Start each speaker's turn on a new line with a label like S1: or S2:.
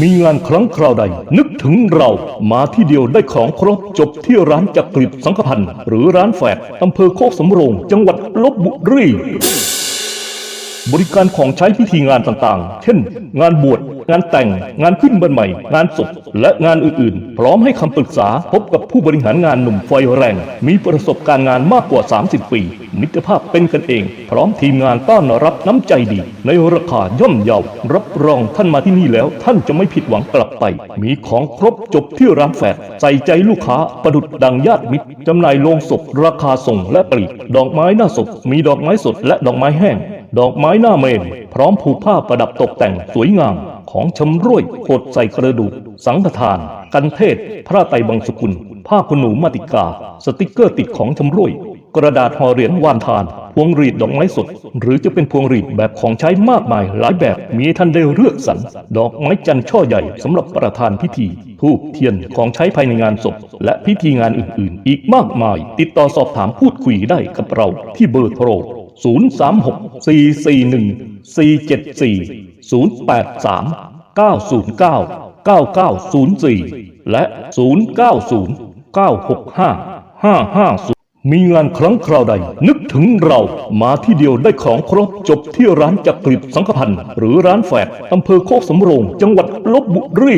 S1: มีงานครั้งคราวใด นึกถึงเรามาที่เดียวได้ของครบจบที่ร้านจักริดสังขพันธ์หรือร้านแฝดอำเภอโคกสำโรง จังหวัดลบบุรี บริการของใช้พิธีงานต่างๆ เช่น งานบวช งานแต่ง งานขึ้นบ้านใหม่ งานศพ และงานอื่นๆ พร้อมให้คำปรึกษา พบกับผู้บริหารงานหนุ่มไฟแรง มีประสบการณ์งานมากกว่า 30 ปี มิตรภาพเป็นกันเอง พร้อมทีมงานต้อนรับน้ำใจดี ในราคาย่อมเยา รับรองท่านมาที่นี่แล้ว ท่านจะไม่ผิดหวังกลับไป มีของครบจบที่ร้านแฝดใส่ใจลูกค้า ประดุดดังญาติมิตรจำหน่ายโลงศพ ราคาส่งและปลีก ดอกไม้หน้าศพ มีดอกไม้สดและดอกไม้แห้ง ดอกไม้หน้าเมน พร้อมผูกผ้าประดับตกแต่งสวยงามของชำร่วยโคดใส่กระดูก สังฆทาน กันเทศ พระไตรบังสกุล ผ้าขนหนูมาติกา สติกเกอร์ติดของชำร่วย กระดาษห่อเหรียญวานทาน พวงหรีดดอกไม้สด หรือจะเป็นพวงหรีดแบบของใช้มากมายหลายแบบมีท่านได้เลือกสรรดอกไม้จันทร์ช่อใหญ่สำหรับประธานพิธีทูบเทียนของใช้ภายในงานศพ และพิธีงานอื่น ๆ อีกมากมาย ติดต่อสอบถามพูดคุยได้กับเราที่เบอร์โทร 036 441 474 083 909 9904 และ 090 965 550 มีงานครั้งคราวใด นึกถึงเรามาที่เดียวได้ของครบจบที่ร้านจักริดสังขพันธ์ หรือร้านแฝดอำเภอโคกสำโรง จังหวัดลบบุ
S2: รี